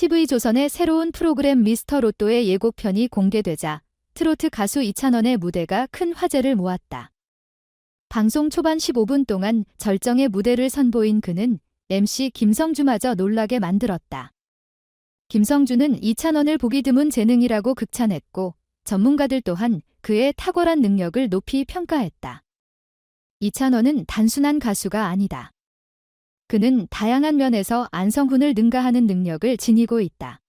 TV조선의 새로운 프로그램 미스터 로또의 예고편이 공개되자 트로트 가수 이찬원의 무대가 큰 화제를 모았다. 방송 초반 15분 동안 절정의 무대를 선보인 그는 MC 김성주마저 놀라게 만들었다. 김성주는 이찬원을 보기 드문 재능이라고 극찬했고 전문가들 또한 그의 탁월한 능력을 높이 평가했다. 이찬원은 단순한 가수가 아니다. 그는 다양한 면에서 안성훈을 능가하는 능력을 지니고 있다.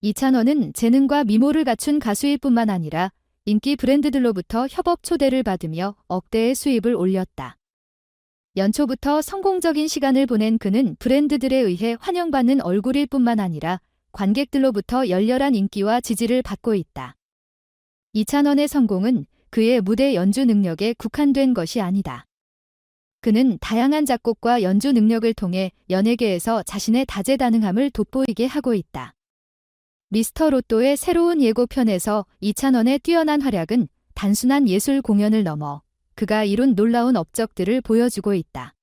이찬원은 재능과 미모를 갖춘 가수일 뿐만 아니라 인기 브랜드들로부터 협업 초대를 받으며 억대의 수입을 올렸다. 연초부터 성공적인 시간을 보낸 그는 브랜드들에 의해 환영받는 얼굴일 뿐만 아니라 관객들로부터 열렬한 인기와 지지를 받고 있다. 이찬원의 성공은 그의 무대 연주 능력에 국한된 것이 아니다. 그는 다양한 작곡과 연주 능력을 통해 연예계에서 자신의 다재다능함을 돋보이게 하고 있다. 미스터 로또의 새로운 예고편에서 이찬원의 뛰어난 활약은 단순한 예술 공연을 넘어 그가 이룬 놀라운 업적들을 보여주고 있다.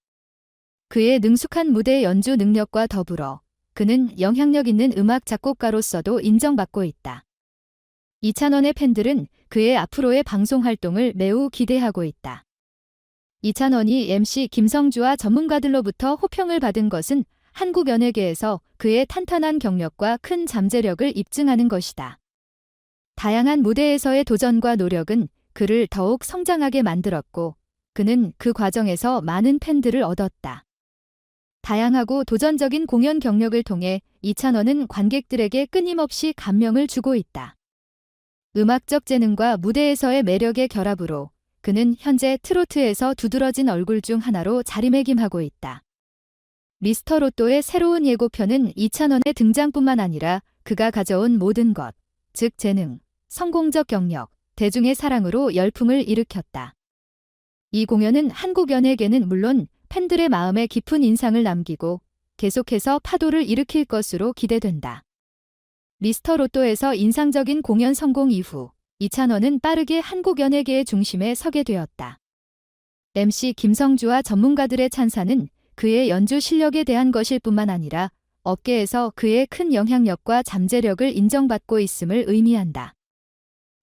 그의 능숙한 무대 연주 능력과 더불어 그는 영향력 있는 음악 작곡가로서도 인정받고 있다. 이찬원의 팬들은 그의 앞으로의 방송 활동을 매우 기대하고 있다. 이찬원이 MC 김성주와 전문가들로부터 호평을 받은 것은 한국 연예계에서 그의 탄탄한 경력과 큰 잠재력을 입증하는 것이다. 다양한 무대에서의 도전과 노력은 그를 더욱 성장하게 만들었고, 그는 그 과정에서 많은 팬들을 얻었다. 다양하고 도전적인 공연 경력을 통해 이찬원은 관객들에게 끊임없이 감명을 주고 있다. 음악적 재능과 무대에서의 매력의 결합으로 그는 현재 트로트에서 두드러진 얼굴 중 하나로 자리매김하고 있다. 미스터 로또의 새로운 예고편은 이찬원의 등장뿐만 아니라 그가 가져온 모든 것, 즉 재능, 성공적 경력, 대중의 사랑으로 열풍을 일으켰다. 이 공연은 한국 연예계는 물론 팬들의 마음에 깊은 인상을 남기고 계속해서 파도를 일으킬 것으로 기대된다. 미스터 로또에서 인상적인 공연 성공 이후 이찬원은 빠르게 한국 연예계의 중심에 서게 되었다. MC 김성주와 전문가들의 찬사는 그의 연주 실력에 대한 것일 뿐만 아니라 업계에서 그의 큰 영향력과 잠재력을 인정받고 있음을 의미한다.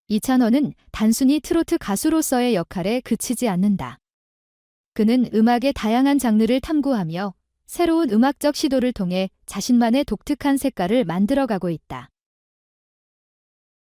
이찬원은 단순히 트로트 가수로서의 역할에 그치지 않는다. 그는 음악의 다양한 장르를 탐구하며 새로운 음악적 시도를 통해 자신만의 독특한 색깔을 만들어가고 있다.